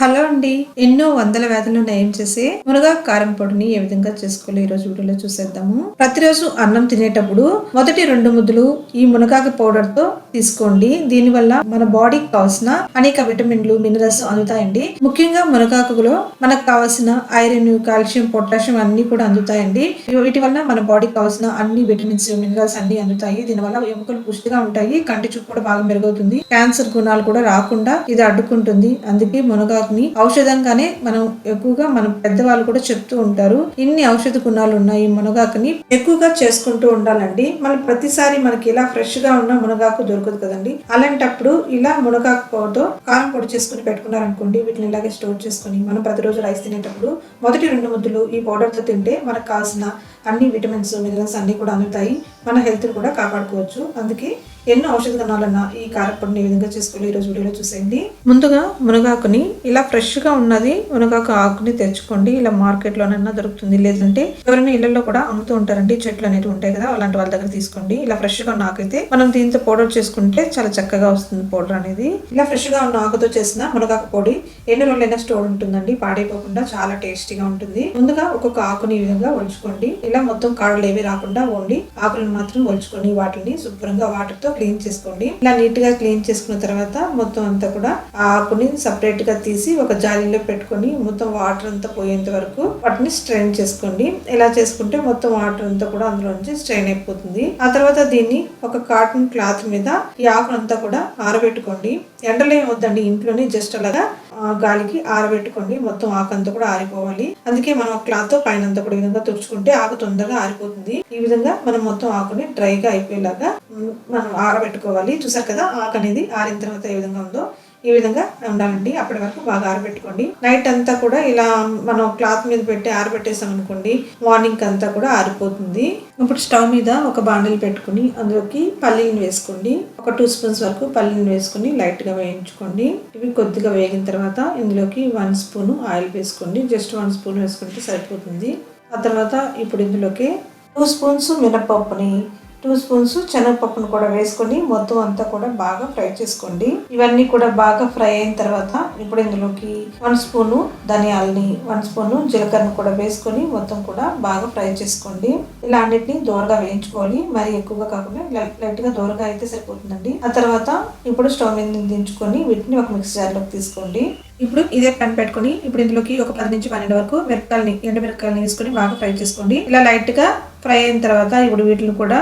Hello అండి. ఎన్నో వందల వ్యాధులు నయం చేసే మునగా కారం పొడిని ఏ విధంగా చేసుకోవాలి ఈ రోజు వీడియోలో చూసేద్దాము. ప్రతిరోజు అన్నం తినేటప్పుడు మొదటి రెండు ముద్దులు ఈ మునగాకు పౌడర్తో తీసుకోండి. దీనివల్ల మన బాడీకి కావాల్సిన అనేక విటమిన్లు మినరల్స్ అందుతాయండి. ముఖ్యంగా మునగాకులో మనకు కావాల్సిన ఐరన్ కాల్షియం పొటాషియం అన్ని కూడా అందుతాయండి. వీటి వల్ల మన బాడీకి కావాల్సిన అన్ని విటమిన్స్ మినరల్స్ అన్ని అందుతాయి. దీనివల్ల ఎముకలు పుష్టిగా ఉంటాయి కంటి చూపు కూడా బాగా మెరుగవుతుంది. క్యాన్సర్ గుణాలు కూడా రాకుండా ఇది అడ్డుకుంటుంది. అందుకే మునగాకు ని ఔషధంగానే మనం ఎక్కువగా మనం పెద్దవాళ్ళు కూడా చెప్తూ ఉంటారు. ఇన్ని ఔషధ గుణాలు ఉన్నాయి ఈ మునగాకుని. ఎక్కువగా చేసుకుంటూ ఉండాలండి. మనం ప్రతిసారి మనకి ఇలా ఫ్రెష్గా ఉన్న మునగాకు దొరకదు కదండి. అలాంటప్పుడు ఇలా మునగాకు పొడితో కారం పొడి చేసుకుని పెట్టుకున్నారనుకోండి వీటిని ఇలాగే స్టోర్ చేసుకుని మనం ప్రతిరోజు రైస్ తినేటప్పుడు మొదటి రెండు ముద్దులు ఈ పౌడర్తో తింటే మనకు కావాల్సిన అన్ని విటమిన్స్ మినరల్స్ అన్ని కూడా అందుతాయి. మన హెల్త్ కూడా కాపాడుకోవచ్చు. అందుకే ఎన్నో ఔషధ గుణాలన్న ఈ కారపొడిని ఏ విధంగా చేసుకోవాలి ఈ రోజు వీడియోలో చూసేయండి. ముందుగా మునగాకుని ఇలా ఫ్రెష్గా ఉన్నది మునగాకు ఆకుని తెచ్చుకోండి. ఇలా మార్కెట్ లోనైనా దొరుకుతుంది. లేదంటే ఎవరైనా ఇళ్ళలో కూడా అమ్ముతూ ఉంటారండి. చెట్లు అనేవి ఉంటాయి కదా అలాంటి వాళ్ళ దగ్గర తీసుకోండి. ఇలా ఫ్రెష్గా ఉన్న ఆకైతే మనం దీంతో పౌడర్ చేసుకుంటే చాలా చక్కగా వస్తుంది పౌడర్ అనేది. ఇలా ఫ్రెష్గా ఉన్న ఆకుతో చేసిన మునగాకు పొడి ఎన్ని రోజులైనా స్టోర్ ఉంటుందండి. పాడైపోకుండా చాలా టేస్టీగా ఉంటుంది. ముందుగా ఒక్కొక్క ఆకుని ఈ విధంగా ఒలుచుకోండి. ఇలా మొత్తం కాడలు ఏవి రాకుండా ఓన్లీ ఆకులను మాత్రం ఒలుచుకొని వాటిని శుభ్రంగా వాటర్తో క్లీన్ చేసుకోండి. ఇలా నీట్గా క్లీన్ చేసుకున్న తర్వాత మొత్తం అంతా కూడా ఆ ఆకుని సపరేట్గా తీసి ఒక జాలీలో పెట్టుకొని మొత్తం వాటర్ అంతా పోయేంత వరకు వాటిని స్ట్రెయిన్ చేసుకోండి. ఇలా చేసుకుంటే మొత్తం వాటర్ అంతా కూడా అందులో నుంచి స్ట్రెయిన్ అయిపోతుంది. ఆ తర్వాత దీన్ని ఒక కాటన్ క్లాత్ మీద ఈ ఆకునంతా కూడా ఆరబెట్టుకోండి. ఎండలో వద్దండి ఇంట్లోనే జస్ట్ అలాగా గాలికి ఆరబెట్టుకోండి. మొత్తం ఆకు అంతా కూడా ఆరిపోవాలి. అందుకే మనం క్లాత్తో పైన అంతా కూడా ఈ విధంగా తుడుచుకుంటే ఆకు తొందరగా ఆరిపోతుంది. ఈ విధంగా మనం మొత్తం ఆకుని డ్రైగా అయిపోయేలాగా మనం ఆరబెట్టుకోవాలి. చూసారు కదా ఆకు అనేది ఆరిన తర్వాత ఏ విధంగా ఉందో. ఈ విధంగా ఉండాలండి. అప్పటి వరకు బాగా ఆరబెట్టుకోండి. నైట్ అంతా కూడా ఇలా మనం క్లాత్ మీద పెట్టి ఆరబెట్టేసాం అనుకోండి మార్నింగ్ అంతా కూడా ఆరిపోతుంది. ఇప్పుడు స్టవ్ మీద ఒక బాండిల్ పెట్టుకుని అందులోకి పల్లీని వేసుకోండి. ఒక టూ స్పూన్స్ వరకు పల్లీని వేసుకుని లైట్గా వేయించుకోండి. ఇవి కొద్దిగా వేగిన తర్వాత ఇందులోకి వన్ స్పూన్ ఆయిల్ వేసుకోండి. జస్ట్ వన్ స్పూన్ వేసుకుంటే సరిపోతుంది. ఆ తర్వాత ఇప్పుడు ఇందులోకి టూ స్పూన్స్ మినపప్పుని టూ స్పూన్స్ శనగపప్పును కూడా వేసుకొని మొత్తం అంతా కూడా బాగా ఫ్రై చేసుకోండి. ఇవన్నీ కూడా బాగా ఫ్రై అయిన తర్వాత ఇప్పుడు ఇందులోకి వన్ స్పూను ధనియాలని వన్ స్పూను జీలకర్రను కూడా వేసుకొని మొత్తం కూడా బాగా ఫ్రై చేసుకోండి. ఇలా అన్నిటిని దూరగా వేయించుకోవాలి. మరి ఎక్కువగా కాకుండా లైట్గా దూరగా అయితే సరిపోతుందండి. ఆ తర్వాత ఇప్పుడు స్టవ్ మీద దించుకొని వీటిని ఒక మిక్సీ జార్లోకి తీసుకోండి. ఇప్పుడు ఇదే పని పెట్టుకొని ఇప్పుడు ఇందులోకి ఒక పది నుంచి పన్నెండు వరకు మిరపకాయలని ఎండు మిరపకాయలని వేసుకొని బాగా ఫ్రై చేసుకోండి. ఇలా లైట్గా ఫ్రై అయిన తర్వాత ఇప్పుడు వీటిని కూడా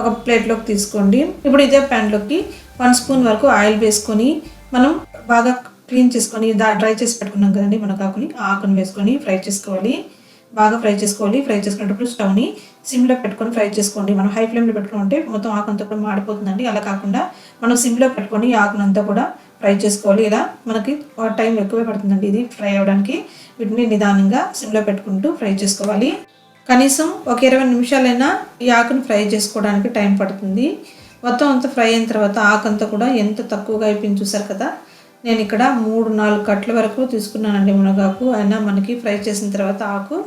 ఒక ప్లేట్లోకి తీసుకోండి. ఇప్పుడు ఇదే ప్యాన్లోకి వన్ స్పూన్ వరకు ఆయిల్ వేసుకొని మనం బాగా క్లీన్ చేసుకొని దా డ్రై చేసి పెట్టుకున్నాం కదండి మన ఆ ఆకుని వేసుకొని ఫ్రై చేసుకోవాలి. బాగా ఫ్రై చేసుకోవాలి. ఫ్రై చేసుకునేటప్పుడు స్టవ్ని సిమ్లో పెట్టుకొని ఫ్రై చేసుకోండి. మనం హై ఫ్లేమ్లో పెట్టుకుంటే మొత్తం ఆకు అంతా కూడా మాడిపోతుందండి. అలా కాకుండా మనం సిమ్లో పెట్టుకొని ఆకునంతా కూడా ఫ్రై చేసుకోవాలి. ఇలా మనకి టైం ఎక్కువే పడుతుందండి ఇది ఫ్రై అవ్వడానికి. వీటిని నిదానంగా సిమ్లో పెట్టుకుంటూ ఫ్రై చేసుకోవాలి. కనీసం ఒక ఇరవై నిమిషాలైనా ఈ ఆకును ఫ్రై చేసుకోవడానికి టైం పడుతుంది. మొత్తం అంతా ఫ్రై అయిన తర్వాత ఆకు అంతా కూడా ఎంత తక్కువగా అయిపోయింది చూసారు కదా? నేను ఇక్కడ మూడు నాలుగు కట్ల వరకు తీసుకున్నానండి మునగాకు. అయినా మనకి ఫ్రై చేసిన తర్వాత ఆకు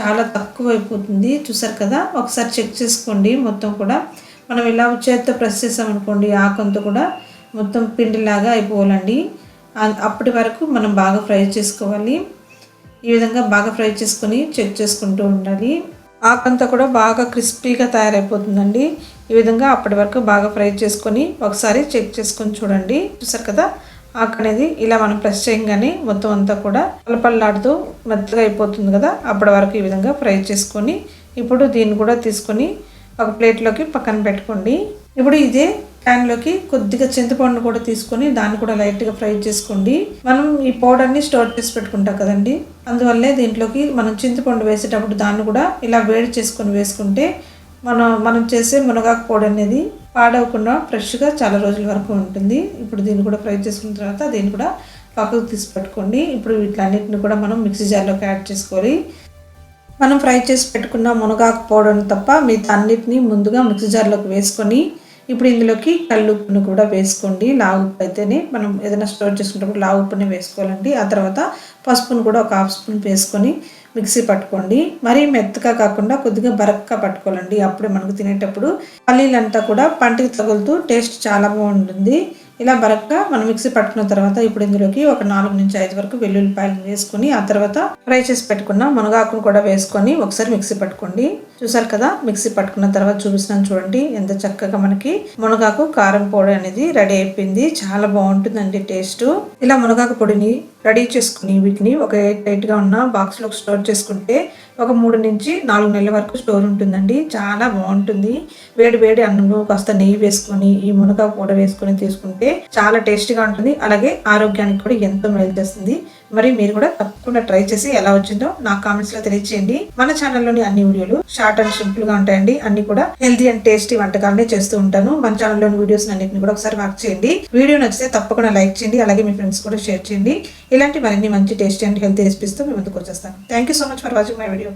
చాలా తక్కువ అయిపోతుంది. చూసారు కదా? ఒకసారి చెక్ చేసుకోండి. మొత్తం కూడా మనం ఇలా చేత్తో ప్రెస్ చేసామనుకోండి ఆకు అంతా కూడా మొత్తం పిండిలాగా అయిపోవాలండి. అప్పటి వరకు మనం బాగా ఫ్రై చేసుకోవాలి. ఈ విధంగా బాగా ఫ్రై చేసుకొని చెక్ చేసుకుంటూ ఉండాలి. ఆకంతా కూడా బాగా క్రిస్పీగా తయారైపోతుందండి. ఈ విధంగా అప్పటి వరకు బాగా ఫ్రై చేసుకొని ఒకసారి చెక్ చేసుకొని చూడండి. చూసారు కదా ఆకు అనేది ఇలా మనం ప్రెస్ చేయగానే మొత్తం అంతా కూడా పలపల్లాడుతూ మెత్తగా అయిపోతుంది కదా. అప్పటి వరకు ఈ విధంగా ఫ్రై చేసుకొని ఇప్పుడు దీన్ని కూడా తీసుకొని ఒక ప్లేట్లోకి పక్కన పెట్టుకోండి. ఇప్పుడు ఇదే ప్యాన్లోకి కొద్దిగా చింతపండు కూడా తీసుకొని దాన్ని కూడా లైట్గా ఫ్రై చేసుకోండి. మనం ఈ పౌడర్ని స్టోర్ చేసి పెట్టుకుంటాం కదండి. అందువల్లే దీంట్లోకి మనం చింతపండు వేసేటప్పుడు దాన్ని కూడా ఇలా వేడి చేసుకొని వేసుకుంటే మనం మనం చేసే మునగాకు పౌడర్ అనేది పాడవకుండా ఫ్రెష్గా చాలా రోజుల వరకు ఉంటుంది. ఇప్పుడు దీన్ని కూడా ఫ్రై చేసుకున్న తర్వాత దీన్ని కూడా పక్కకు తీసి పెట్టుకోండి. ఇప్పుడు వీటిలన్నిటిని కూడా మనం మిక్సీ జార్లోకి యాడ్ చేసుకోవాలి. మనం ఫ్రై చేసి పెట్టుకున్న మునగాకు పౌడర్ని తప్ప మిగతా అన్నిటిని ముందుగా మిక్సీ జార్లోకి వేసుకొని ఇప్పుడు ఇందులోకి కళ్ళు ఉప్పును కూడా వేసుకోండి. లావు ఉప్పు అయితేనే మనం ఏదైనా స్టోర్ చేసుకున్నప్పుడు లావు ఉప్పుని వేసుకోవాలండి. ఆ తర్వాత పసుపును కూడా ఒక హాఫ్ స్పూన్ వేసుకొని మిక్సీ పట్టుకోండి. మరీ మెత్తగా కాకుండా కొద్దిగా బరక్గా పట్టుకోవాలండి. అప్పుడే మనకు తినేటప్పుడు పల్లీలంతా కూడా పంటికి తగులుతూ టేస్ట్ చాలా బాగుంటుంది. ఇలా బరక్గా మనం మిక్సీ పట్టుకున్న తర్వాత ఇప్పుడు ఇందులోకి ఒక నాలుగు నుంచి ఐదు వరకు వెల్లుల్లిపాయలు వేసుకుని ఆ తర్వాత ఫ్రై చేసి పెట్టుకున్న మునగాకును కూడా వేసుకొని ఒకసారి మిక్సీ పట్టుకోండి. చూసారు కదా? మిక్సీ పట్టుకున్న తర్వాత చూపిస్తున్నాను చూడండి. ఎంత చక్కగా మనకి మునగాకు కారం పొడి అనేది రెడీ అయిపోయింది. చాలా బాగుంటుందండి టేస్ట్. ఇలా మునగాకు పొడిని రెడీ చేసుకుని వీటిని ఒక ఎయిట్గా ఉన్న బాక్స్లో స్టోర్ చేసుకుంటే ఒక మూడు నుంచి నాలుగు నెలల వరకు స్టోర్ ఉంటుందండి. చాలా బాగుంటుంది. వేడి వేడి అన్నంలో కాస్త నెయ్యి వేసుకొని ఈ మునగాకు పొడి వేసుకొని తీసుకుంటే చాలా టేస్టీగా ఉంటుంది. అలాగే ఆరోగ్యానికి కూడా ఎంతో మేలు చేస్తుంది. మరి మీరు కూడా తప్పకుండా ట్రై చేసి ఎలా వచ్చిందో నా కామెంట్స్లో తెలియచేయండి. మన ఛానల్లోని అన్ని వీడియోలు షార్ట్ అండ్ సింపుల్గా ఉంటాయండి. అన్ని కూడా హెల్తీ అండ్ టేస్టీ వంటకాలనే చేస్తూ ఉంటాను. మన ఛానల్లోని వీడియోస్ అన్నింటిని కూడా ఒకసారి వాచ్ చేయండి. వీడియో నచ్చితే తప్పకుండా లైక్ చేయండి. అలాగే మీ ఫ్రెండ్స్ కూడా షేర్ చేయండి. ఇలాంటి మరిన్ని మంచి టేస్టీ అండ్ హెల్తీ రెసిపీస్తో మీ ముందుకు వచ్చేస్తాను. Thank you so much for watching my video